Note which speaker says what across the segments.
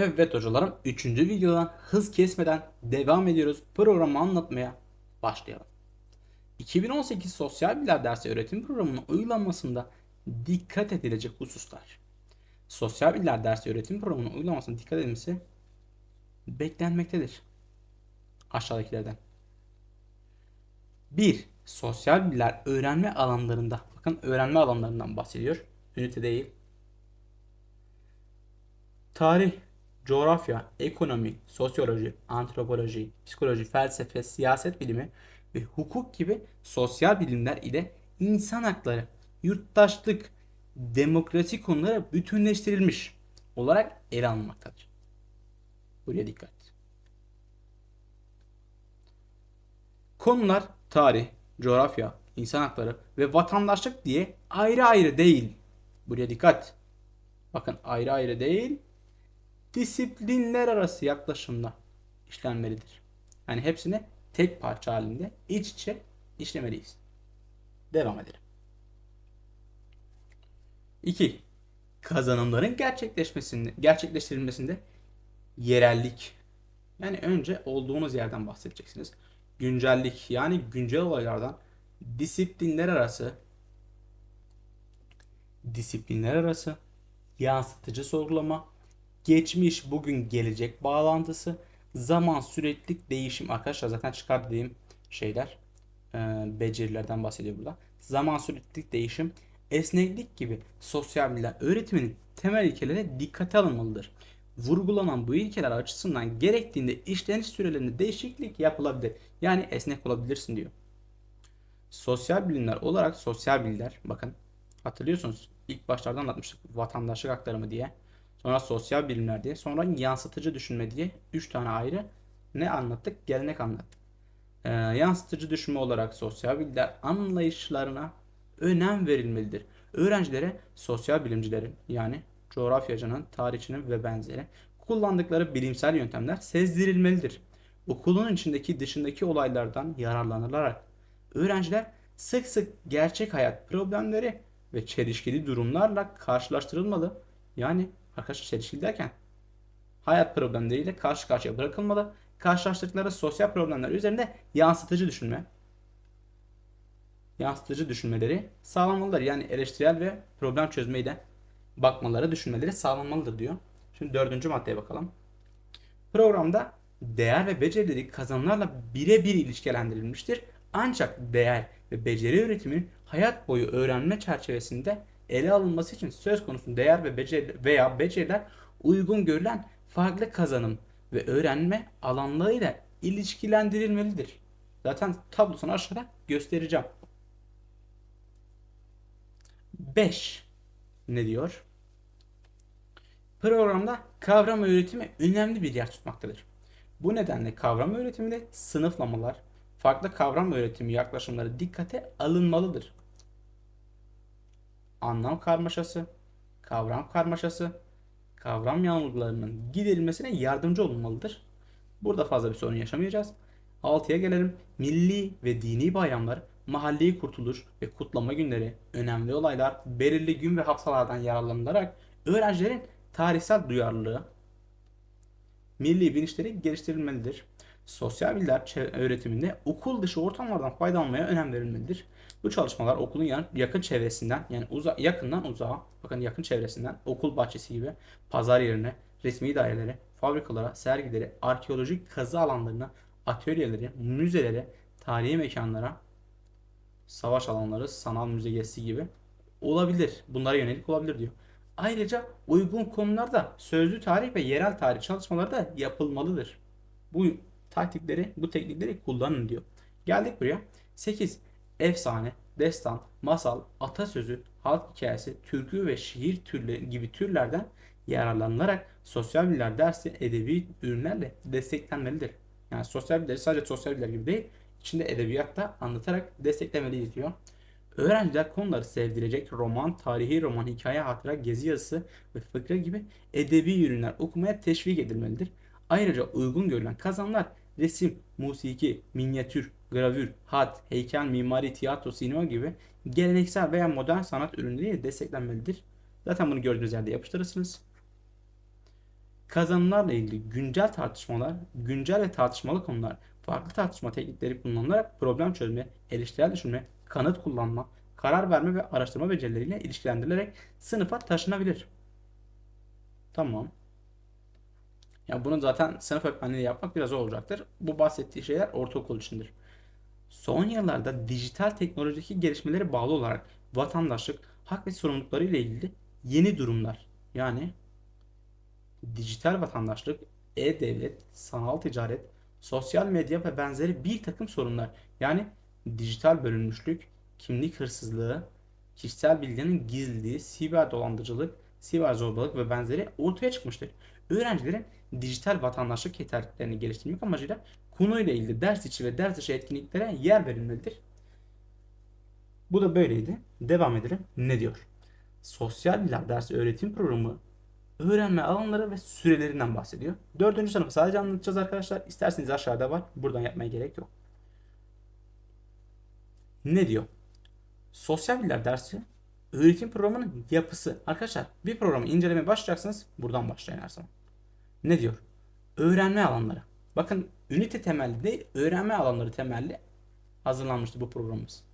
Speaker 1: Evet hocalarım 3. videodan hız kesmeden devam ediyoruz. Programı anlatmaya başlayalım. 2018 Sosyal Bilgiler Dersi Öğretim Programı'nın uygulanmasında dikkat edilecek hususlar. Sosyal Bilgiler Dersi Öğretim Programı'nın uygulanmasında dikkat edilmesi beklenmektedir. Aşağıdakilerden. 1. Sosyal bilgiler öğrenme alanlarında. Bakın öğrenme alanlarından bahsediyor. Ünite değil. Tarih, coğrafya, ekonomi, sosyoloji, antropoloji, psikoloji, felsefe, siyaset bilimi ve hukuk gibi sosyal bilimler ile insan hakları, yurttaşlık, demokrasi konuları bütünleştirilmiş olarak ele alınmaktadır. Buraya dikkat. Konular tarih, coğrafya, insan hakları ve vatandaşlık diye ayrı ayrı değil. Buraya dikkat. Bakın ayrı ayrı değil, disiplinler arası yaklaşımla işlenmelidir. Yani hepsini tek parça halinde iç içe işlemeliyiz. Devam edelim. 2. Kazanımların gerçekleşmesinde, gerçekleştirilmesinde yerellik. Yani önce olduğunuz yerden bahsedeceksiniz. Güncellik yani güncel olaylardan disiplinler arası disiplinler arası yansıtıcı sorgulama, geçmiş, bugün, gelecek bağlantısı, zaman, süreklilik, değişim. Arkadaşlar zaten çıkar dediğim şeyler e, becerilerden bahsediyor burada. Zaman, süreklilik, değişim, esneklik gibi sosyal bilgiler öğretiminin temel ilkeleri dikkate alınmalıdır. Vurgulanan bu ilkeler açısından gerektiğinde işleniş sürelerinde değişiklik yapılabilir. Yani esnek olabilirsin diyor. Sosyal bilimler olarak sosyal bilgiler bakın hatırlıyorsunuz ilk başlarda anlatmıştık vatandaşlık aktarımı diye. Sonra sosyal bilimler diye. Sonra yansıtıcı düşünme diye 3 tane ayrı ne anlattık? Gelenek anlattık. Ee, yansıtıcı düşünme olarak sosyal bilgiler anlayışlarına önem verilmelidir. Öğrencilere sosyal bilimcilerin yani coğrafyacının, tarihçinin ve benzeri kullandıkları bilimsel yöntemler sezdirilmelidir. Okulun içindeki dışındaki olaylardan yararlanılarak öğrenciler sık sık gerçek hayat problemleri ve çelişkili durumlarla karşılaştırılmalı. Yani arkadaşlar çelişkili derken hayat problemleriyle karşı karşıya bırakılmalı. Karşılaştıkları sosyal problemler üzerinde yansıtıcı düşünme, yansıtıcı düşünmeleri sağlanmalıdır. Yani eleştirel ve problem çözmeyi de bakmaları, düşünmeleri sağlanmalıdır diyor. Şimdi dördüncü maddeye bakalım. Programda değer ve becerileri kazanımlarla birebir ilişkilendirilmiştir. Ancak değer ve beceri üretiminin hayat boyu öğrenme çerçevesinde ele alınması için söz konusu değer ve beceri veya beceriler uygun görülen farklı kazanım ve öğrenme alanlarıyla ilişkilendirilmelidir. Zaten tablosunu aşağıda göstereceğim. 5 ne diyor? Programda kavram öğretimi önemli bir yer tutmaktadır. Bu nedenle kavram öğretiminde sınıflamalar, farklı kavram öğretimi yaklaşımları dikkate alınmalıdır. Anlam karmaşası, kavram karmaşası, kavram yanılgılarının giderilmesine yardımcı olunmalıdır. Burada fazla bir sorun yaşamayacağız. 6'ya gelelim. Milli ve dini bayramlar, mahalli kurtuluş ve kutlama günleri, önemli olaylar, belirli gün ve haftalardan yararlanılarak öğrencilerin tarihsel duyarlılığı, milli bilinçleri geliştirilmelidir. Sosyal bilgiler öğretiminde okul dışı ortamlardan faydalanmaya önem verilmelidir. Bu çalışmalar okulun yakın çevresinden yani uza, yakından uzağa bakın yakın çevresinden okul bahçesi gibi pazar yerine, resmi dairelere, fabrikalara, sergilere, arkeolojik kazı alanlarına, atölyelere, müzelere, tarihi mekanlara, savaş alanları, sanal müze gezisi gibi olabilir. Bunlara yönelik olabilir diyor. Ayrıca uygun konularda sözlü tarih ve yerel tarih çalışmaları da yapılmalıdır. Bu taktikleri, bu teknikleri kullanın diyor. Geldik buraya. 8. Efsane, destan, masal, atasözü, halk hikayesi, türkü ve şiir türleri gibi türlerden yararlanılarak sosyal bilgiler dersi edebi ürünlerle desteklenmelidir. Yani sosyal bilgileri sadece sosyal bilgiler gibi değil, içinde edebiyat da anlatarak desteklemeliyiz diyor. Öğrenciler konuları sevdirecek roman, tarihi roman, hikaye hatıra, gezi yazısı ve fıkra gibi edebi ürünler okumaya teşvik edilmelidir. Ayrıca uygun görülen kazanlar resim, musiki, minyatür, gravür, hat, heykel, mimari, tiyatro, sinema gibi geleneksel veya modern sanat ürünleriyle desteklenmelidir. Zaten bunu gördüğünüz yerde yapıştırırsınız. kazanımlarla ilgili güncel tartışmalar, güncel ve tartışmalı konular, farklı tartışma teknikleri kullanılarak problem çözme, eleştirel düşünme, kanıt kullanma, karar verme ve araştırma becerileriyle ilişkilendirilerek sınıfa taşınabilir. Tamam. Ya bunu zaten sınıf öğretmenliği yapmak biraz olacaktır. Bu bahsettiği şeyler ortaokul içindir. Son yıllarda dijital teknolojideki gelişmelere bağlı olarak vatandaşlık, hak ve sorumlulukları ile ilgili yeni durumlar yani dijital vatandaşlık, e-devlet, sanal ticaret, sosyal medya ve benzeri bir takım sorunlar yani dijital bölünmüşlük, kimlik hırsızlığı, kişisel bilginin gizliliği, siber dolandırıcılık, siber zorbalık ve benzeri ortaya çıkmıştır. Öğrencilerin dijital vatandaşlık yeterliliklerini geliştirmek amacıyla konuyla ilgili ders içi ve ders dışı etkinliklere yer verilmelidir. Bu da böyleydi. Devam edelim. Ne diyor? Sosyal bilgiler dersi öğretim programı öğrenme alanları ve sürelerinden bahsediyor. Dördüncü sınıfı sadece anlatacağız arkadaşlar. İsterseniz aşağıda var. Buradan yapmaya gerek yok. Ne diyor? Sosyal bilgiler dersi öğretim programının yapısı. Arkadaşlar bir programı incelemeye başlayacaksınız. Buradan başlayın her zaman. Ne diyor? Öğrenme alanları. Bakın ünite temelli değil, öğrenme alanları temelli hazırlanmıştı bu programımız.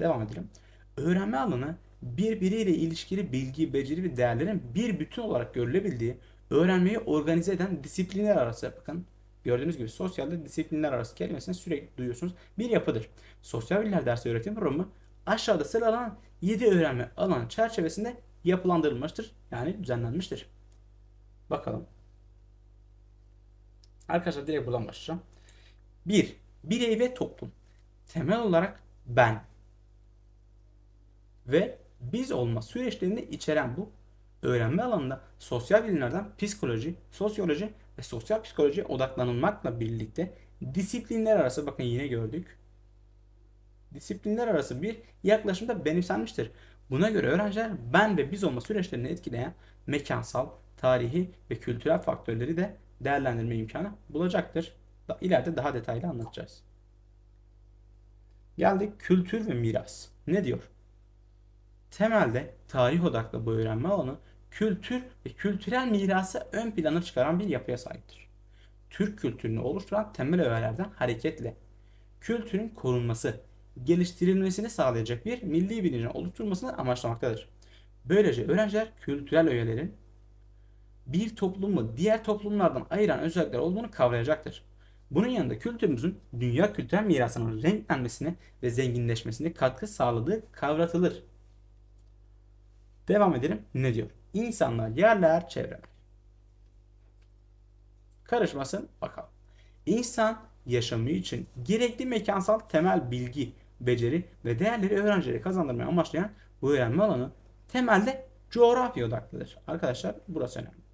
Speaker 1: Devam edelim. Öğrenme alanı birbiriyle ilişkili bilgi, beceri ve değerlerin bir bütün olarak görülebildiği, öğrenmeyi organize eden disiplinler arası bakın gördüğünüz gibi sosyalde disiplinler arası kelimesini sürekli duyuyorsunuz. Bir yapıdır. Sosyal bilgiler dersi öğretim programı aşağıda sıralanan 7 öğrenme alanı çerçevesinde yapılandırılmıştır. Yani düzenlenmiştir. Bakalım. Arkadaşlar direkt buradan başlayacağım. 1. Birey ve toplum. Temel olarak ben ve biz olma süreçlerini içeren bu öğrenme alanında sosyal bilimlerden psikoloji, sosyoloji ve sosyal psikoloji odaklanılmakla birlikte disiplinler arası bakın yine gördük. Disiplinler arası bir yaklaşımda benimsenmiştir. Buna göre öğrenciler ben ve biz olma süreçlerini etkileyen mekansal, tarihi ve kültürel faktörleri de değerlendirme imkanı bulacaktır. İleride daha detaylı anlatacağız. Geldik kültür ve miras. Ne diyor? Temelde tarih odaklı bu öğrenme alanı kültür ve kültürel mirası ön plana çıkaran bir yapıya sahiptir. Türk kültürünü oluşturan temel öğelerden hareketle kültürün korunması, geliştirilmesini sağlayacak bir milli bilincin oluşturulmasını amaçlamaktadır. Böylece öğrenciler kültürel öğelerin bir toplumu diğer toplumlardan ayıran özellikler olduğunu kavrayacaktır. Bunun yanında kültürümüzün dünya kültürel mirasının renklenmesine ve zenginleşmesine katkı sağladığı kavratılır. Devam edelim. Ne diyor? İnsanlar, yerler, çevreler. Karışmasın bakalım. İnsan yaşamı için gerekli mekansal temel bilgi, beceri ve değerleri öğrencilere kazandırmayı amaçlayan bu öğrenme alanı temelde coğrafya odaklıdır. Arkadaşlar burası önemli.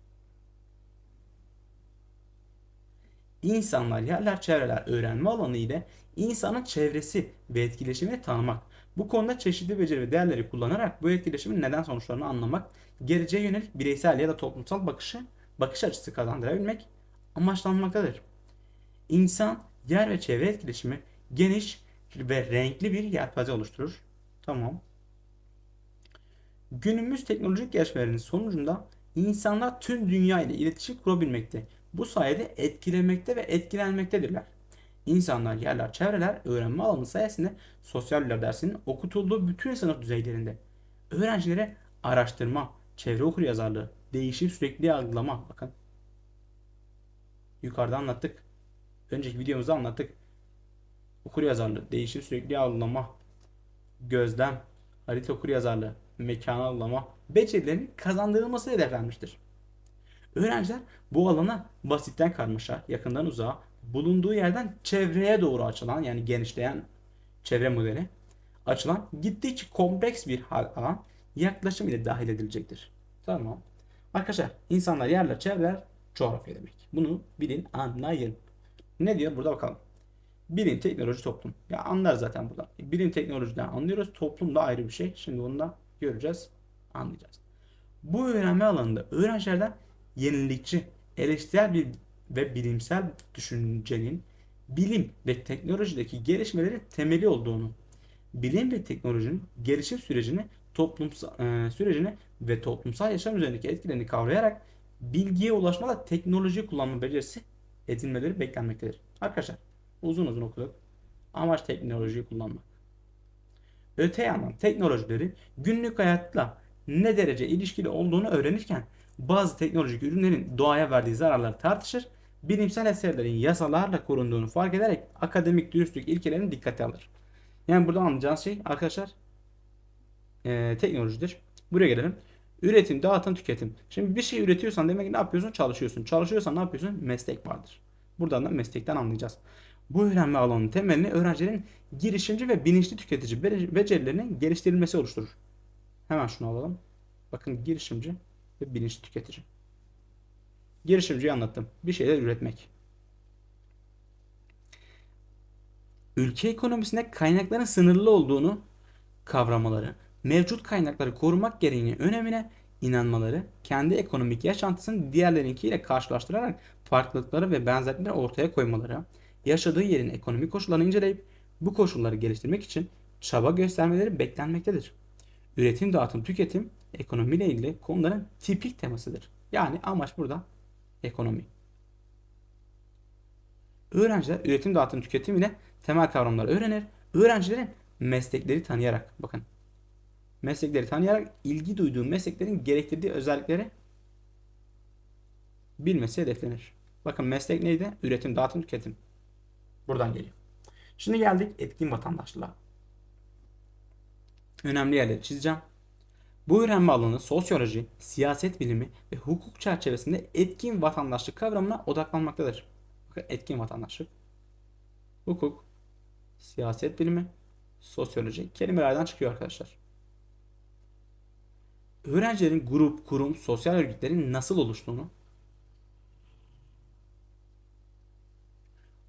Speaker 1: İnsanlar, yerler, çevreler öğrenme alanı ile insanın çevresi ve etkileşimini tanımak. Bu konuda çeşitli beceri ve değerleri kullanarak bu etkileşimin neden sonuçlarını anlamak, geleceğe yönelik bireysel ya da toplumsal bakışı, bakış açısı kazandırabilmek amaçlanmaktadır. İnsan, yer ve çevre etkileşimi geniş ve renkli bir yelpaze oluşturur. Tamam. Günümüz teknolojik gelişmelerinin sonucunda insanlar tüm dünya ile iletişim kurabilmekte bu sayede etkilemekte ve etkilenmektedirler. İnsanlar, yerler, çevreler öğrenme alanı sayesinde sosyal bilgiler dersinin okutulduğu bütün sınıf düzeylerinde öğrencilere araştırma, çevre okur yazarlığı, değişim sürekli algılama bakın. Yukarıda anlattık. Önceki videomuzda anlattık. Okur yazarlığı, değişim sürekli algılama, gözlem, harita okur yazarlığı, mekan algılama becerilerinin kazandırılması hedeflenmiştir. Öğrenciler bu alana basitten karmaşa, yakından uzağa, bulunduğu yerden çevreye doğru açılan yani genişleyen çevre modeli açılan gittikçe kompleks bir alan yaklaşım ile dahil edilecektir. Tamam. Arkadaşlar insanlar, yerler, çevreler coğrafya demek. Bunu bilin, anlayın. Ne diyor? Burada bakalım. Bilim, teknoloji, toplum. Ya anlar zaten burada. Bilim, teknolojiden anlıyoruz. Toplum da ayrı bir şey. Şimdi onu da göreceğiz, anlayacağız. Bu öğrenme alanında öğrencilerden yenilikçi, eleştirel bir ve bilimsel düşüncenin bilim ve teknolojideki gelişmeleri temeli olduğunu, bilim ve teknolojinin gelişim sürecini toplumsal e, sürecini ve toplumsal yaşam üzerindeki etkilerini kavrayarak bilgiye ulaşmada teknoloji kullanma becerisi edinmeleri beklenmektedir. Arkadaşlar uzun uzun okuduk. Amaç teknolojiyi kullanmak. Öte yandan teknolojileri günlük hayatla ne derece ilişkili olduğunu öğrenirken bazı teknolojik ürünlerin doğaya verdiği zararları tartışır, bilimsel eserlerin yasalarla korunduğunu fark ederek akademik dürüstlük ilkelerini dikkate alır. Yani burada anlayacağınız şey arkadaşlar e, teknolojidir. Buraya gelelim. Üretim, dağıtım, tüketim. Şimdi bir şey üretiyorsan demek ki ne yapıyorsun? Çalışıyorsun. Çalışıyorsan ne yapıyorsun? Meslek vardır. Buradan da meslekten anlayacağız. Bu öğrenme alanının temelini öğrencilerin girişimci ve bilinçli tüketici becerilerinin geliştirilmesi oluşturur. Hemen şunu alalım. Bakın girişimci ve bilinçli tüketici. Girişimciyi anlattım. Bir şeyler üretmek. Ülke ekonomisinde kaynakların sınırlı olduğunu kavramaları, mevcut kaynakları korumak gereğini önemine inanmaları, kendi ekonomik yaşantısını diğerlerinkiyle karşılaştırarak farklılıkları ve benzerlikleri ortaya koymaları, yaşadığı yerin ekonomik koşullarını inceleyip bu koşulları geliştirmek için çaba göstermeleri beklenmektedir. Üretim, dağıtım, tüketim ekonomiyle ilgili konuların tipik temasıdır. Yani amaç burada ekonomi. Öğrenciler üretim, dağıtım, tüketim ile temel kavramları öğrenir. Öğrencilerin meslekleri tanıyarak bakın. Meslekleri tanıyarak ilgi duyduğu mesleklerin gerektirdiği özellikleri bilmesi hedeflenir. Bakın meslek neydi? Üretim, dağıtım, tüketim. Buradan geliyor. Şimdi geldik etkin vatandaşlığa. Önemli yerleri çizeceğim. Bu öğrenme alanı sosyoloji, siyaset bilimi ve hukuk çerçevesinde etkin vatandaşlık kavramına odaklanmaktadır. Bakın etkin vatandaşlık, hukuk, siyaset bilimi, sosyoloji kelimelerden çıkıyor arkadaşlar. Öğrencilerin grup, kurum, sosyal örgütlerin nasıl oluştuğunu,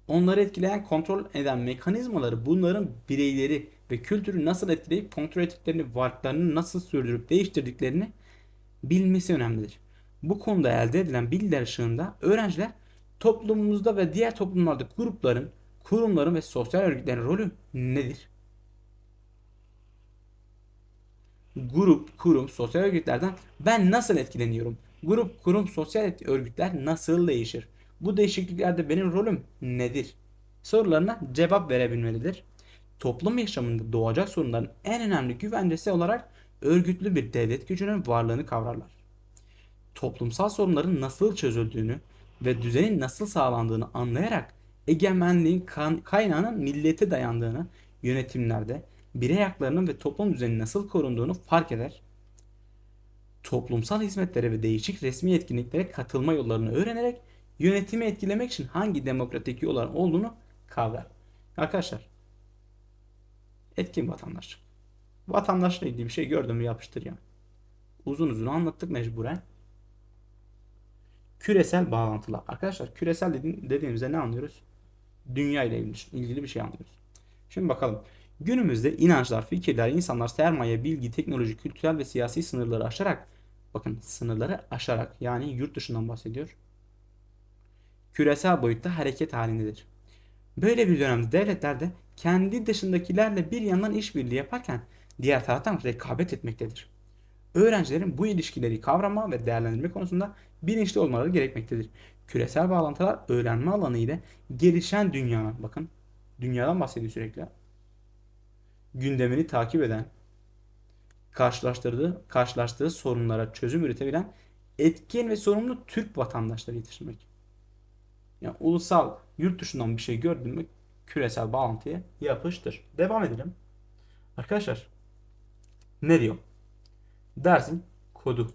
Speaker 1: onları etkileyen, kontrol eden mekanizmaları, bunların bireyleri ve kültürü nasıl etkileyip kontrol ettiklerini, varlıklarını nasıl sürdürüp değiştirdiklerini bilmesi önemlidir. Bu konuda elde edilen bilgiler ışığında öğrenciler toplumumuzda ve diğer toplumlarda grupların, kurumların ve sosyal örgütlerin rolü nedir? Grup, kurum, sosyal örgütlerden ben nasıl etkileniyorum? Grup, kurum, sosyal örgütler nasıl değişir? Bu değişikliklerde benim rolüm nedir? Sorularına cevap verebilmelidir. Toplum yaşamında doğacak sorunların en önemli güvencesi olarak örgütlü bir devlet gücünün varlığını kavrarlar. Toplumsal sorunların nasıl çözüldüğünü ve düzenin nasıl sağlandığını anlayarak egemenliğin kaynağının millete dayandığını, yönetimlerde birey haklarının ve toplum düzeninin nasıl korunduğunu fark eder. Toplumsal hizmetlere ve değişik resmi etkinliklere katılma yollarını öğrenerek yönetimi etkilemek için hangi demokratik yollar olduğunu kavrar. Arkadaşlar etkin vatandaşlık. Vatandaşla ilgili bir şey gördüm mü yapıştır ya. Uzun uzun anlattık mecburen. Küresel bağlantılar. Arkadaşlar küresel dediğimizde ne anlıyoruz? Dünya ile ilgili bir şey anlıyoruz. Şimdi bakalım. Günümüzde inançlar, fikirler, insanlar sermaye, bilgi, teknoloji, kültürel ve siyasi sınırları aşarak bakın sınırları aşarak yani yurt dışından bahsediyor. Küresel boyutta hareket halindedir. Böyle bir dönemde devletler de kendi dışındakilerle bir yandan işbirliği yaparken diğer taraftan rekabet etmektedir. Öğrencilerin bu ilişkileri kavrama ve değerlendirme konusunda bilinçli olmaları gerekmektedir. Küresel bağlantılar öğrenme alanı ile gelişen dünyanın bakın dünyadan bahsediyor sürekli. Gündemini takip eden, karşılaştırdığı, karşılaştığı sorunlara çözüm üretebilen etkin ve sorumlu Türk vatandaşları yetiştirmek. Yani ulusal yurt dışından bir şey gördün mü küresel bağlantıya yapıştır. Devam edelim. Arkadaşlar ne diyor? Dersin kodu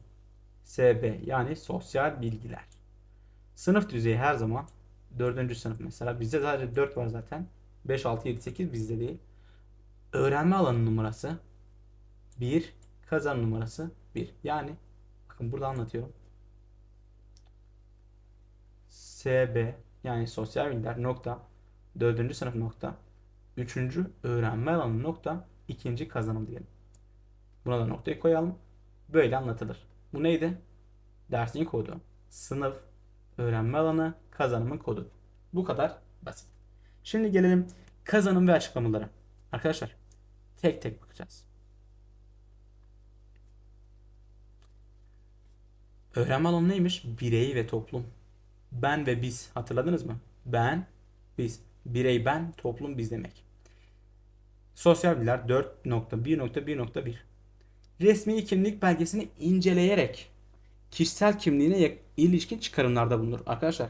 Speaker 1: SB yani sosyal bilgiler. Sınıf düzeyi her zaman 4. sınıf mesela. Bizde sadece 4 var zaten. 5, 6, 7, 8 bizde değil. Öğrenme alanı numarası 1, kazan numarası 1. Yani bakın burada anlatıyorum. SB yani sosyal bilgiler nokta 4. sınıf nokta 3. öğrenme alanı nokta 2. kazanım diyelim. Buna da noktayı koyalım. Böyle anlatılır. Bu neydi? Dersin kodu. Sınıf, öğrenme alanı, kazanımın kodu. Bu kadar basit. Şimdi gelelim kazanım ve açıklamalara. Arkadaşlar tek tek bakacağız. Öğrenme alanı neymiş? Birey ve toplum. Ben ve biz. Hatırladınız mı? Ben, biz. Birey ben, toplum biz demek. Sosyal bilgiler 4.1.1.1 Resmi kimlik belgesini inceleyerek kişisel kimliğine ilişkin çıkarımlarda bulunur. Arkadaşlar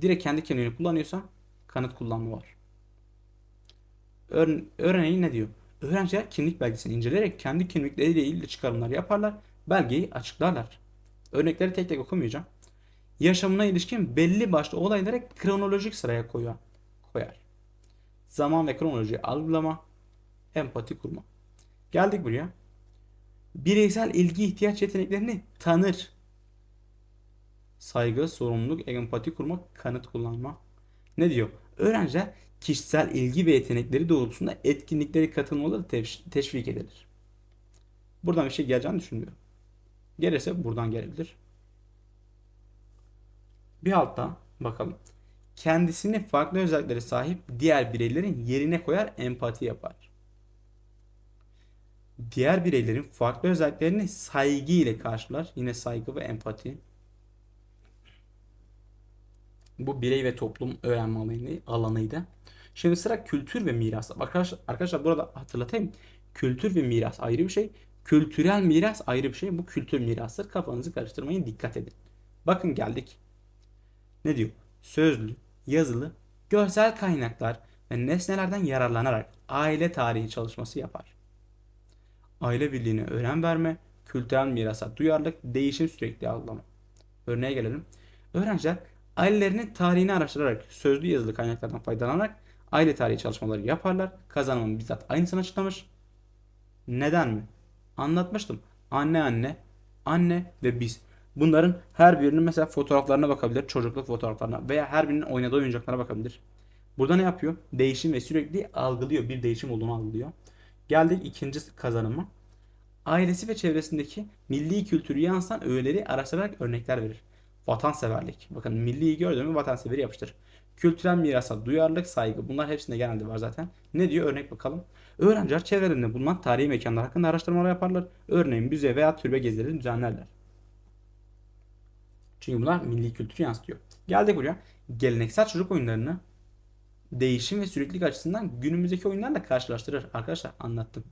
Speaker 1: direkt kendi kimliğini kullanıyorsa kanıt kullanma var. Ör örneğin ne diyor? Öğrenciler kimlik belgesini inceleyerek kendi kimlikleriyle ilgili çıkarımlar yaparlar. Belgeyi açıklarlar. Örnekleri tek tek okumayacağım. Yaşamına ilişkin belli başlı olayları kronolojik sıraya koyar. Koyar. Zaman ve kronolojiyi algılama, empati kurma. Geldik buraya. Bireysel ilgi ihtiyaç yeteneklerini tanır. Saygı, sorumluluk, empati kurma, kanıt kullanma. Ne diyor? Öğrenciler kişisel ilgi ve yetenekleri doğrultusunda etkinliklere katılmaları teşvik edilir. Buradan bir şey geleceğini düşünmüyorum. Gelirse buradan gelebilir. Bir altta bakalım. Kendisini farklı özelliklere sahip diğer bireylerin yerine koyar, empati yapar. Diğer bireylerin farklı özelliklerini saygı ile karşılar. Yine saygı ve empati. Bu birey ve toplum öğrenme alanıydı. Şimdi sıra kültür ve miras. Arkadaşlar, arkadaşlar burada hatırlatayım. Kültür ve miras ayrı bir şey. Kültürel miras ayrı bir şey. Bu kültür mirası. Kafanızı karıştırmayın. Dikkat edin. Bakın geldik. Ne diyor? Sözlü, yazılı, görsel kaynaklar ve nesnelerden yararlanarak aile tarihi çalışması yapar. Aile birliğine önem verme, kültürel mirasa duyarlılık, değişim sürekli algılama. Örneğe gelelim. Öğrenciler ailelerinin tarihini araştırarak sözlü yazılı kaynaklardan faydalanarak aile tarihi çalışmaları yaparlar. Kazanımın bizzat aynısını açıklamış. Neden mi? Anlatmıştım. Anne anne, anne ve biz. Bunların her birinin mesela fotoğraflarına bakabilir. Çocukluk fotoğraflarına veya her birinin oynadığı oyuncaklara bakabilir. Burada ne yapıyor? Değişim ve sürekli algılıyor. Bir değişim olduğunu algılıyor. Geldik ikinci kazanıma. Ailesi ve çevresindeki milli kültürü yansıtan öğeleri araştırarak örnekler verir. Vatanseverlik. Bakın milliyi gördün mü vatanseveri yapıştır. Kültürel mirasa duyarlılık, saygı bunlar hepsinde genelde var zaten. Ne diyor örnek bakalım. Öğrenciler çevrelerinde bulunan tarihi mekanlar hakkında araştırmalar yaparlar. Örneğin müze veya türbe gezileri düzenlerler. Çünkü bunlar milli kültürü yansıtıyor. Geldik buraya. Geleneksel çocuk oyunlarını değişim ve süreklilik açısından günümüzdeki oyunlarla karşılaştırır. Arkadaşlar anlattım.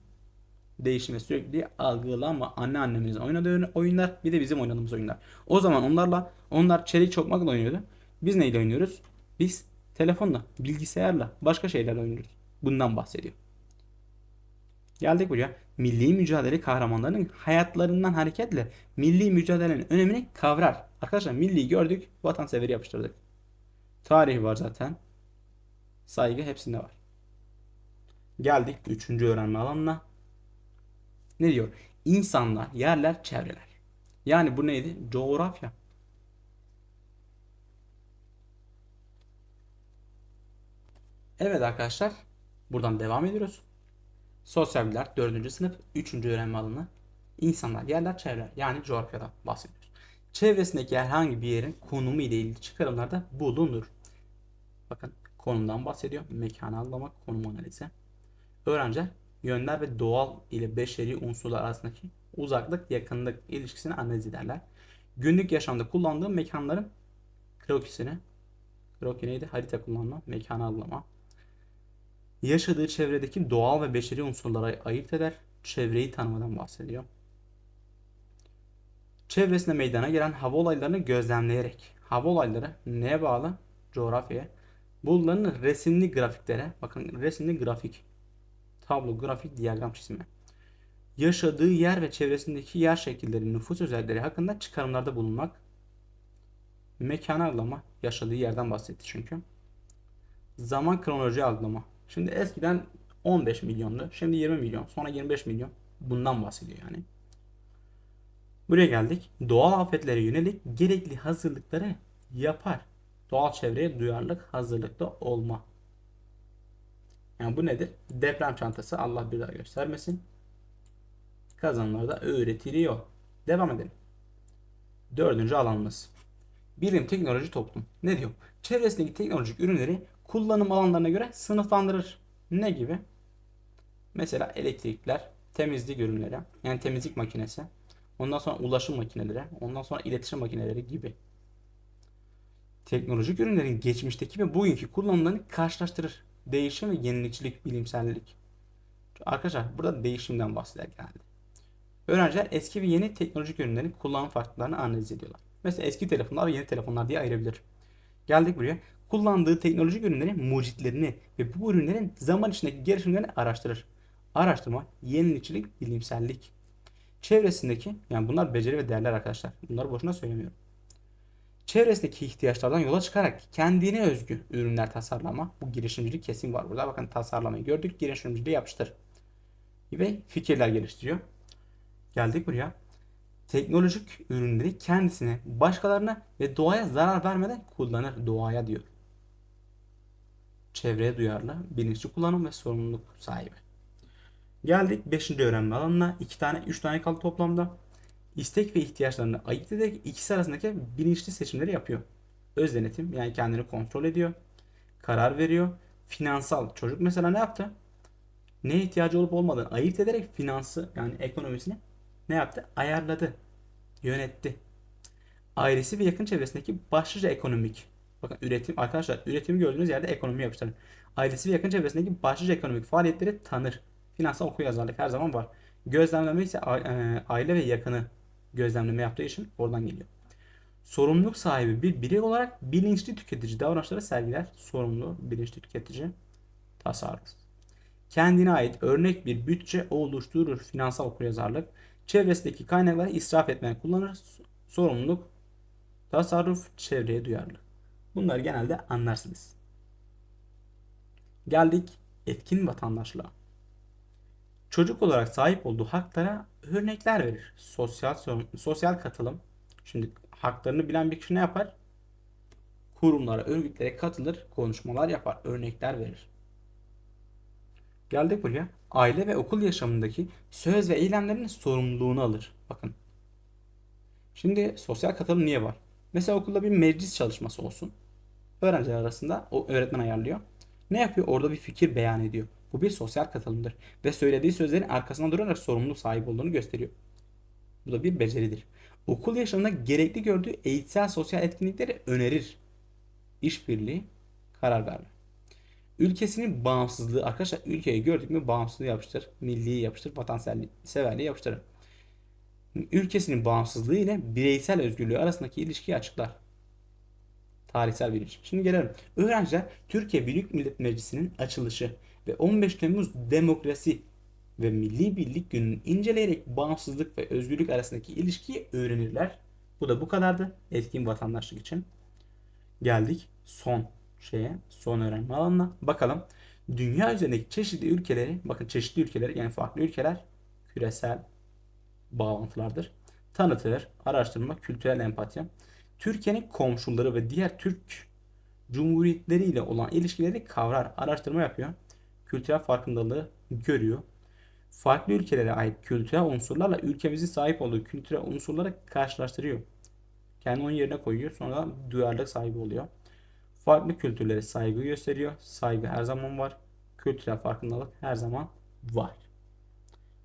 Speaker 1: Değişim ve sürekli algılama anneannemizin oynadığı oyunlar bir de bizim oynadığımız oyunlar. O zaman onlarla onlar çelik çokmakla oynuyordu. Biz neyle oynuyoruz? Biz telefonla, bilgisayarla, başka şeylerle oynuyoruz. Bundan bahsediyor. Geldik buraya. Milli mücadele kahramanlarının hayatlarından hareketle milli mücadelenin önemini kavrar. Arkadaşlar milli gördük, vatanseveri yapıştırdık. Tarih var zaten. Saygı hepsinde var. Geldik üçüncü öğrenme alanına. Ne diyor? İnsanlar, yerler, çevreler. Yani bu neydi? Coğrafya. Evet arkadaşlar. Buradan devam ediyoruz. Sosyal bilgiler 4. sınıf 3. öğrenme alanı. İnsanlar, yerler, çevreler yani coğrafyadan bahsediyoruz. Çevresindeki herhangi bir yerin konumu ile ilgili çıkarımlarda bulunur. Bakın konumdan bahsediyor. Mekanı anlamak, konum analizi. Öğrenciler yönler ve doğal ile beşeri unsurlar arasındaki uzaklık, yakınlık ilişkisini analiz ederler. Günlük yaşamda kullandığım mekanların krokisini, kroki neydi? Harita kullanma, mekanı anlama, yaşadığı çevredeki doğal ve beşeri unsurlara ayırt eder, çevreyi tanımadan bahsediyor. Çevresinde meydana gelen hava olaylarını gözlemleyerek, hava olayları neye bağlı? Coğrafyaya. Bunların resimli grafiklere, bakın resimli grafik, tablo, grafik, diyagram çizimi. Yaşadığı yer ve çevresindeki yer şekilleri, nüfus özellikleri hakkında çıkarımlarda bulunmak. Mekanı algılama, yaşadığı yerden bahsetti çünkü. Zaman kronoloji algılama, Şimdi eskiden 15 milyondu. Şimdi 20 milyon. Sonra 25 milyon. Bundan bahsediyor yani. Buraya geldik. Doğal afetlere yönelik gerekli hazırlıkları yapar. Doğal çevreye duyarlılık, hazırlıklı olma. Yani bu nedir? Deprem çantası Allah bir daha göstermesin. Kazanımlarda öğretiliyor. Devam edelim. Dördüncü alanımız. Bilim, teknoloji, toplum. Ne diyor? Çevresindeki teknolojik ürünleri kullanım alanlarına göre sınıflandırır. Ne gibi? Mesela elektrikler, temizlik ürünleri, yani temizlik makinesi, ondan sonra ulaşım makineleri, ondan sonra iletişim makineleri gibi. Teknolojik ürünlerin geçmişteki ve bugünkü kullanımlarını karşılaştırır. Değişim ve yenilikçilik, bilimsellik. Arkadaşlar burada değişimden bahseder genelde. Öğrenciler eski ve yeni teknolojik ürünlerin kullanım farklılıklarını analiz ediyorlar. Mesela eski telefonlar ve yeni telefonlar diye ayırabilir. Geldik buraya. Kullandığı teknolojik ürünlerin mucitlerini ve bu ürünlerin zaman içindeki gelişimlerini araştırır. Araştırma, yenilikçilik, bilimsellik. Çevresindeki, yani bunlar beceri ve değerler arkadaşlar. Bunları boşuna söylemiyorum. Çevresindeki ihtiyaçlardan yola çıkarak kendine özgü ürünler tasarlama. Bu girişimcilik kesim var burada. Bakın tasarlamayı gördük. Girişimciliği yapıştır. Ve fikirler geliştiriyor. Geldik buraya. Teknolojik ürünleri kendisine, başkalarına ve doğaya zarar vermeden kullanır. Doğaya diyor. Çevreye duyarlı, bilinçli kullanım ve sorumluluk sahibi. Geldik 5. öğrenme alanına. 2 tane, 3 tane kaldı toplamda. İstek ve ihtiyaçlarını ayırt ederek ikisi arasındaki bilinçli seçimleri yapıyor. Öz denetim yani kendini kontrol ediyor. Karar veriyor. Finansal çocuk mesela ne yaptı? Neye ihtiyacı olup olmadığını ayırt ederek finansı yani ekonomisini ne yaptı? Ayarladı. Yönetti. Ailesi ve yakın çevresindeki başlıca ekonomik. Bakın üretim arkadaşlar üretimi gördüğünüz yerde ekonomi yapıştırın. Ailesi ve yakın çevresindeki başlıca ekonomik faaliyetleri tanır. Finansal okuryazarlık her zaman var. Gözlemleme ise e, aile ve yakını gözlemleme yaptığı için oradan geliyor. Sorumluluk sahibi bir birey olarak bilinçli tüketici davranışları sergiler. Sorumlu, bilinçli tüketici tasarruf. Kendine ait örnek bir bütçe oluşturur. Finansal okuryazarlık. Çevresindeki kaynakları israf etmeye kullanır. Sorumluluk, tasarruf, çevreye duyarlı. Bunları genelde anlarsınız. Geldik etkin vatandaşlığa. Çocuk olarak sahip olduğu haklara örnekler verir. Sosyal sosyal katılım. Şimdi haklarını bilen bir kişi ne yapar? Kurumlara, örgütlere katılır, konuşmalar yapar, örnekler verir. Geldik buraya. Aile ve okul yaşamındaki söz ve eylemlerinin sorumluluğunu alır. Bakın. Şimdi sosyal katılım niye var? Mesela okulda bir meclis çalışması olsun. Öğrenciler arasında o öğretmen ayarlıyor. Ne yapıyor? Orada bir fikir beyan ediyor. Bu bir sosyal katılımdır ve söylediği sözlerin arkasında durarak sorumluluk sahibi olduğunu gösteriyor. Bu da bir beceridir. Okul yaşamında gerekli gördüğü eğitsel sosyal etkinlikleri önerir. İşbirliği, karar verme. Ülkesinin bağımsızlığı arkadaşlar ülkeyi gördük mü bağımsızlığı yapıştır, milliyi yapıştır, vatanseverliği yapıştırır. Ülkesinin bağımsızlığı ile bireysel özgürlüğü arasındaki ilişkiyi açıklar. Tarihsel bilinç. Şimdi gelelim. Öğrenciler Türkiye Büyük Millet Meclisi'nin açılışı ve 15 Temmuz Demokrasi ve Milli Birlik Günü'nü inceleyerek bağımsızlık ve özgürlük arasındaki ilişkiyi öğrenirler. Bu da bu kadardı etkin vatandaşlık için. Geldik son şeye, son öğrenme alanına. Bakalım dünya üzerindeki çeşitli ülkeleri, bakın çeşitli ülkeler yani farklı ülkeler küresel bağlantılardır. Tanıtır, araştırma, kültürel empati. Türkiye'nin komşuları ve diğer Türk cumhuriyetleriyle olan ilişkileri kavrar, araştırma yapıyor. Kültürel farkındalığı görüyor. Farklı ülkelere ait kültürel unsurlarla ülkemizin sahip olduğu kültürel unsurları karşılaştırıyor. Kendi onun yerine koyuyor. Sonra duyarlılık sahibi oluyor. Farklı kültürlere saygı gösteriyor. Saygı her zaman var. Kültürel farkındalık her zaman var.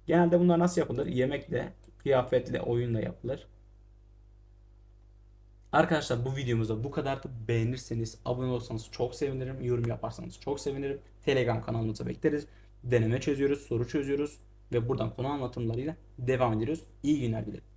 Speaker 1: Genelde bunlar nasıl yapılır? Yemekle, kıyafetle, oyunla yapılır. Arkadaşlar bu videomuzda bu kadardı. Beğenirseniz, abone olursanız çok sevinirim. Yorum yaparsanız çok sevinirim. Telegram kanalımıza bekleriz. Deneme çözüyoruz, soru çözüyoruz ve buradan konu anlatımlarıyla devam ediyoruz. İyi günler dilerim.